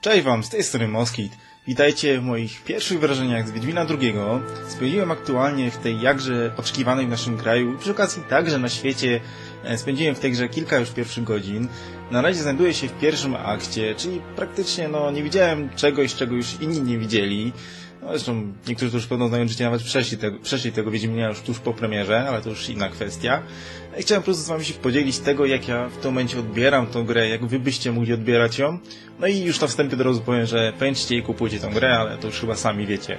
Cześć Wam, z tej strony Moskit. Witajcie w moich pierwszych wrażeniach z Wiedźmina II. Spędziłem aktualnie w tej jakże oczekiwanej w naszym kraju i przy okazji także na świecie e, spędziłem w tej grze kilka już pierwszych godzin. Na razie znajduję się w pierwszym akcie, czyli praktycznie no nie widziałem czegoś, czego już inni nie widzieli. No zresztą niektórzy to już pewno znają życie, nawet przeszli tego, przeszli tego Wiedźmina już tuż po premierze, ale to już inna kwestia. I chciałem po prostu z wami się podzielić tego, jak ja w tym momencie odbieram tą grę, jak wy byście mogli odbierać ją. No i już na wstępie od razu powiem, że pędźcie i kupujcie tą grę, ale to już chyba sami wiecie.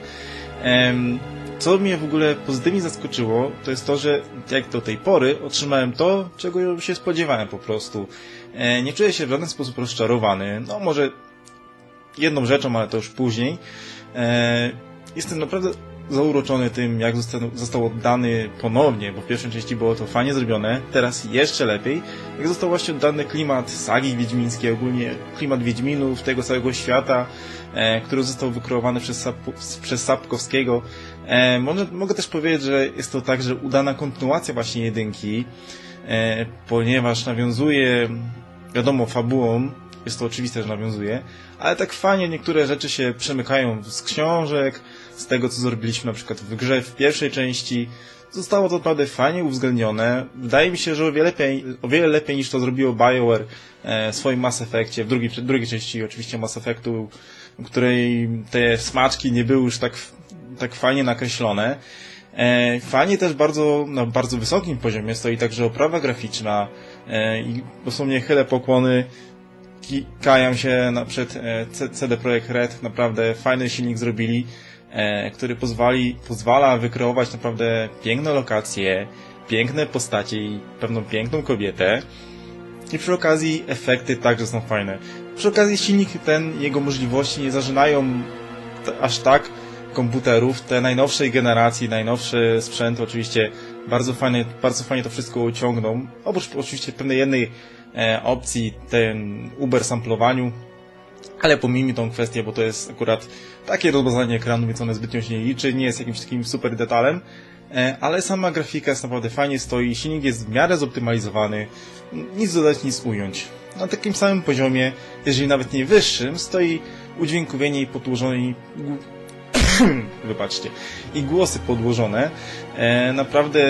Co mnie w ogóle pozytywnie zaskoczyło, to jest to, że jak do tej pory otrzymałem to, czego się spodziewałem po prostu. E, nie czuję się w żaden sposób rozczarowany. No może jedną rzeczą, ale to już później. E, jestem naprawdę zauroczony tym, jak został, został oddany ponownie, bo w pierwszej części było to fajnie zrobione, teraz jeszcze lepiej, jak został właśnie oddany klimat sagi wiedźmińskiej, ogólnie klimat Wiedźminów, tego całego świata, e, który został wykreowany przez, Sap, przez Sapkowskiego. E, może, mogę też powiedzieć, że jest to także udana kontynuacja właśnie jedynki, e, ponieważ nawiązuje, wiadomo, fabułą, jest to oczywiste, że nawiązuje, ale tak fajnie niektóre rzeczy się przemykają z książek, z tego co zrobiliśmy na przykład w grze w pierwszej części. Zostało to naprawdę fajnie uwzględnione. Wydaje mi się, że o wiele lepiej, o wiele lepiej niż to zrobiło BioWare w swoim Mass Effectie, w drugiej, drugiej części oczywiście Mass Effectu, w której te smaczki nie były już tak, tak fajnie nakreślone. Fajnie też bardzo, na bardzo wysokim poziomie stoi także oprawa graficzna i dosłownie chylę pokłony kajam się przed CD Projekt Red, naprawdę fajny silnik zrobili, e, który pozwali, pozwala wykreować naprawdę piękne lokacje, piękne postacie i pewną piękną kobietę. I przy okazji efekty także są fajne. Przy okazji silnik ten, jego możliwości nie zażynają aż tak komputerów, te najnowszej generacji, najnowsze sprzęty oczywiście bardzo fajnie, bardzo fajnie to wszystko uciągną. Oprócz oczywiście pewnej jednej e, opcji, ten Uber samplowaniu, ale pomijmy tą kwestię, bo to jest akurat takie rozwiązanie ekranu, więc one zbytnio się nie liczy, nie jest jakimś takim super detalem, e, ale sama grafika jest naprawdę fajnie stoi, silnik jest w miarę zoptymalizowany, nic dodać, nic ująć. Na takim samym poziomie, jeżeli nawet nie wyższym, stoi udźwiękowienie i podłożone wybaczcie, i głosy podłożone. E, naprawdę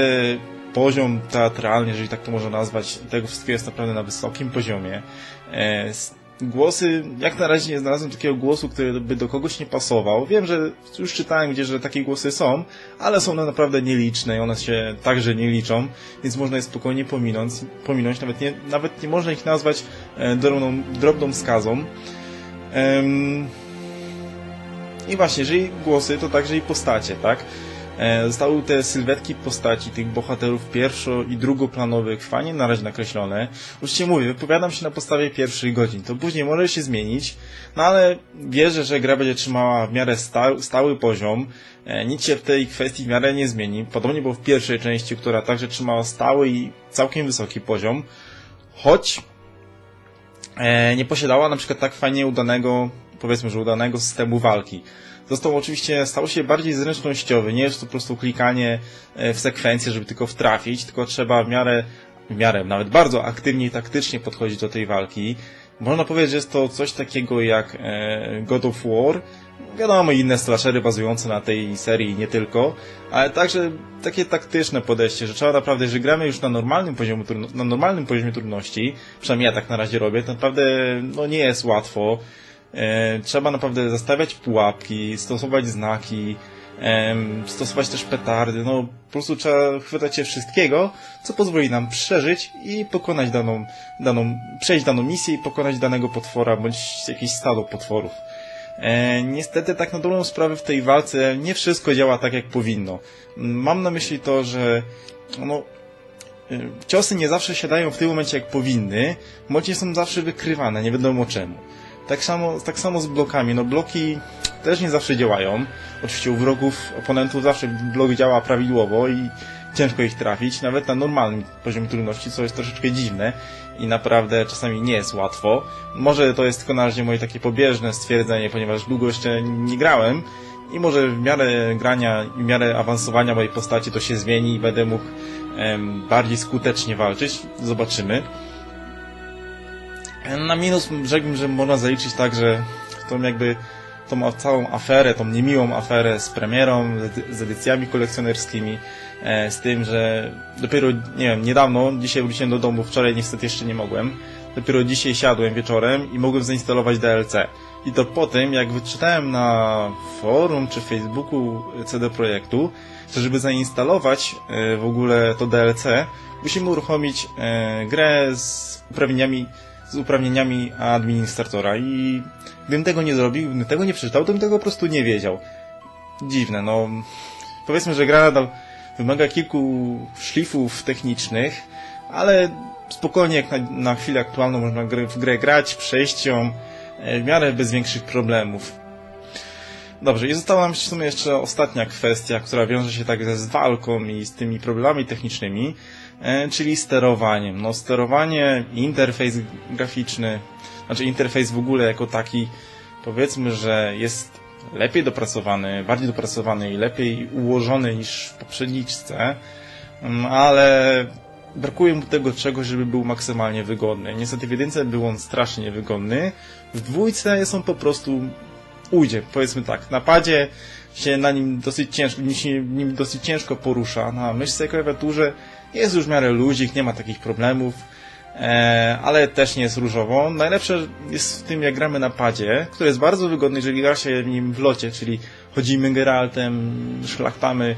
poziom teatralny, jeżeli tak to można nazwać, tego wszystkiego jest naprawdę na wysokim poziomie. E, głosy, jak na razie nie znalazłem takiego głosu, który by do kogoś nie pasował. Wiem, że już czytałem gdzieś, że takie głosy są, ale są one naprawdę nieliczne i one się także nie liczą, więc można je spokojnie pominąć, pominąć. Nawet, nie, nawet nie można ich nazwać e, drobną, drobną skazą. Ehm, i właśnie, jeżeli głosy, to także i postacie, tak? E, zostały te sylwetki postaci tych bohaterów pierwszo- i drugoplanowych fajnie na razie nakreślone. Oczywiście mówię, wypowiadam się na podstawie pierwszych godzin. To później może się zmienić, no ale wierzę, że gra będzie trzymała w miarę sta stały poziom. E, nic się w tej kwestii w miarę nie zmieni. Podobnie było w pierwszej części, która także trzymała stały i całkiem wysoki poziom. Choć e, nie posiadała na przykład tak fajnie udanego powiedzmy, że udanego systemu walki. Został oczywiście, stał się bardziej zręcznościowy, nie jest to po prostu klikanie w sekwencję, żeby tylko wtrafić, tylko trzeba w miarę, w miarę, nawet bardzo aktywnie i taktycznie podchodzić do tej walki. Można powiedzieć, że jest to coś takiego jak God of War, wiadomo, inne slashery bazujące na tej serii nie tylko, ale także takie taktyczne podejście, że trzeba naprawdę, że gramy już na normalnym poziomie, na normalnym poziomie trudności, przynajmniej ja tak na razie robię, to naprawdę no, nie jest łatwo. E, trzeba naprawdę zastawiać pułapki, stosować znaki, stosować też petardy, no po prostu trzeba chwytać się wszystkiego, co pozwoli nam przeżyć i pokonać daną, daną, przejść daną misję i pokonać danego potwora, bądź jakieś stado potworów. E, niestety tak na dobrą sprawę w tej walce nie wszystko działa tak jak powinno. Mam na myśli to, że no, e, ciosy nie zawsze siadają w tym momencie jak powinny, bądź nie są zawsze wykrywane, nie wiadomo czemu. Tak samo, tak samo z blokami. No bloki też nie zawsze działają. Oczywiście u wrogów, oponentów zawsze blok działa prawidłowo i ciężko ich trafić, nawet na normalnym poziomie trudności, co jest troszeczkę dziwne i naprawdę czasami nie jest łatwo. Może to jest tylko na razie moje takie pobieżne stwierdzenie, ponieważ długo jeszcze nie grałem i może w miarę grania i w miarę awansowania mojej postaci to się zmieni i będę mógł em, bardziej skutecznie walczyć. Zobaczymy. Na minus rzekłbym, że można zaliczyć tak, że tą jakby tą całą aferę, tą niemiłą aferę z premierą, z edycjami kolekcjonerskimi, e, z tym, że dopiero, nie wiem, niedawno, dzisiaj wróciłem do domu, wczoraj niestety jeszcze nie mogłem, dopiero dzisiaj siadłem wieczorem i mogłem zainstalować DLC. I to po tym, jak wyczytałem na forum czy Facebooku CD Projektu, że żeby zainstalować e, w ogóle to DLC, musimy uruchomić e, grę z uprawnieniami, z uprawnieniami administratora i gdybym tego nie zrobił, gdybym tego nie przeczytał, to bym tego po prostu nie wiedział. Dziwne, no. Powiedzmy, że gra nadal wymaga kilku szlifów technicznych, ale spokojnie jak na, na chwilę aktualną można w grę grać, przejść e, w miarę bez większych problemów. Dobrze, i została nam w sumie jeszcze ostatnia kwestia, która wiąże się także z walką i z tymi problemami technicznymi, e, czyli sterowaniem. No sterowanie, interfejs graficzny, znaczy interfejs w ogóle jako taki, powiedzmy, że jest lepiej dopracowany, bardziej dopracowany i lepiej ułożony niż w poprzedniczce, mm, ale brakuje mu tego czegoś, żeby był maksymalnie wygodny. Niestety w jedynce był on strasznie niewygodny, w dwójce jest on po prostu ujdzie, powiedzmy tak. Na padzie się na nim dosyć ciężko, nim dosyć ciężko porusza. Na myszce klawiaturze jest już w miarę luzik, nie ma takich problemów, e, ale też nie jest różowo. Najlepsze jest w tym, jak gramy na padzie, który jest bardzo wygodny, jeżeli gra się nim w locie, czyli chodzimy Geraltem, szlachtamy,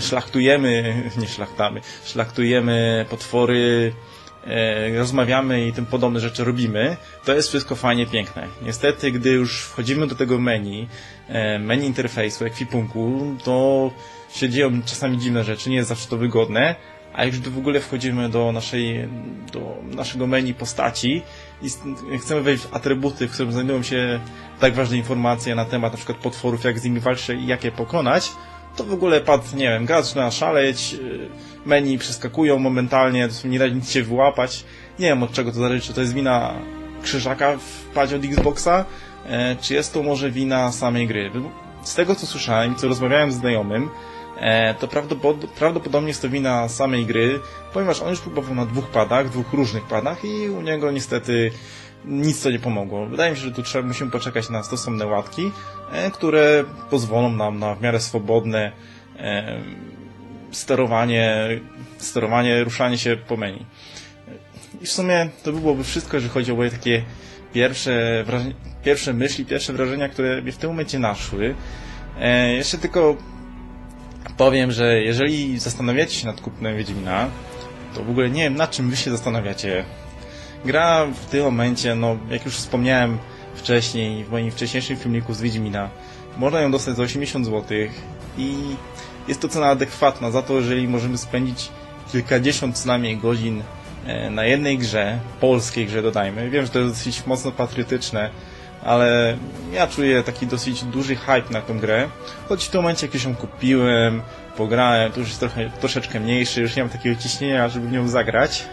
szlachtujemy, nie szlachtamy, szlachtujemy potwory, rozmawiamy i tym podobne rzeczy robimy, to jest wszystko fajnie piękne. Niestety, gdy już wchodzimy do tego menu, e, menu interfejsu, ekwipunku, to się dzieją czasami dziwne rzeczy, nie jest zawsze to wygodne, a już gdy w ogóle wchodzimy do naszej, do naszego menu postaci i chcemy wejść w atrybuty, w którym znajdują się tak ważne informacje na temat na przykład potworów, jak z nimi walczyć i jak je pokonać, to w ogóle pad, nie wiem, gra zaczyna szaleć, y, menu przeskakują momentalnie, nie da nic się wyłapać. Nie wiem od czego to zależy, czy to jest wina krzyżaka w padzie od Xboxa, e, czy jest to może wina samej gry. Z tego co słyszałem co rozmawiałem z znajomym, e, to prawdopodobnie jest to wina samej gry, ponieważ on już próbował na dwóch padach, dwóch różnych padach i u niego niestety nic to nie pomogło. Wydaje mi się, że tu trzeba, musimy poczekać na stosowne łatki, e, które pozwolą nam na w miarę swobodne e, sterowanie, sterowanie, ruszanie się po menu. I w sumie to byłoby wszystko, jeżeli chodzi o moje takie pierwsze, pierwsze myśli, pierwsze wrażenia, które mnie w tym momencie naszły. E, jeszcze tylko powiem, że jeżeli zastanawiacie się nad kupnem Wiedźmina, to w ogóle nie wiem, nad czym wy się zastanawiacie gra w tym momencie, no jak już wspomniałem wcześniej, w moim wcześniejszym filmiku z Wiedźmina, można ją dostać za 80 zł i jest to cena adekwatna za to, jeżeli możemy spędzić kilkadziesiąt co najmniej godzin e, na jednej grze, polskiej grze dodajmy. Wiem, że to jest dosyć mocno patriotyczne, ale ja czuję taki dosyć duży hype na tę grę. Choć w tym momencie, jak już ją kupiłem, pograłem, to już jest trochę, troszeczkę mniejszy, już nie mam takiego ciśnienia, żeby w nią zagrać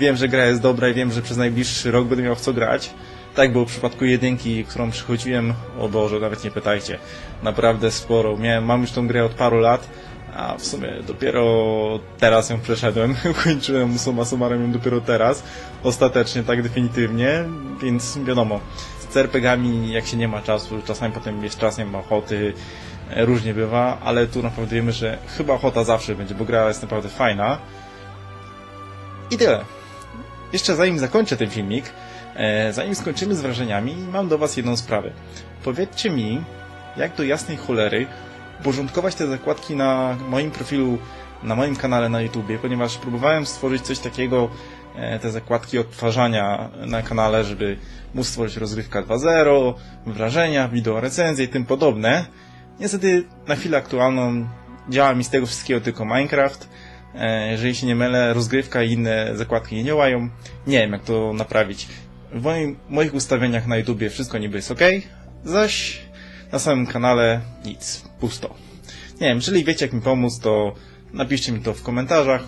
wiem, że gra jest dobra i wiem, że przez najbliższy rok będę miał w co grać. Tak było w przypadku jedynki, którą przychodziłem, o Boże, nawet nie pytajcie, naprawdę sporo. Miałem, mam już tą grę od paru lat, a w sumie dopiero teraz ją przeszedłem. Kończyłem suma summarum ją dopiero teraz, ostatecznie, tak definitywnie, więc wiadomo, z CRPG-ami jak się nie ma czasu, czasami potem jest czas, nie ma ochoty, e, różnie bywa, ale tu naprawdę wiemy, że chyba ochota zawsze będzie, bo gra jest naprawdę fajna. I tyle. Jeszcze zanim zakończę ten filmik, e, zanim skończymy z wrażeniami, mam do Was jedną sprawę. Powiedzcie mi, jak do jasnej cholery uporządkować te zakładki na moim profilu, na moim kanale na YouTubie, ponieważ próbowałem stworzyć coś takiego, e, te zakładki odtwarzania na kanale, żeby móc stworzyć rozgrywka 2.0, wrażenia, wideo recenzje i tym podobne. Niestety na chwilę aktualną działa mi z tego wszystkiego tylko Minecraft, jeżeli się nie mylę, rozgrywka i inne zakładki nie działają. Nie wiem, jak to naprawić. W moim, moich ustawieniach na YouTubie wszystko niby jest ok, zaś na samym kanale nic, pusto. Nie wiem, jeżeli wiecie, jak mi pomóc, to napiszcie mi to w komentarzach,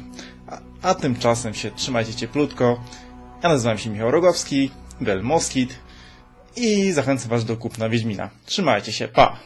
a, a tymczasem się trzymajcie cieplutko. Ja nazywam się Michał Rogowski, Bel Moskit i zachęcam Was do kupna Wiedźmina. Trzymajcie się, pa!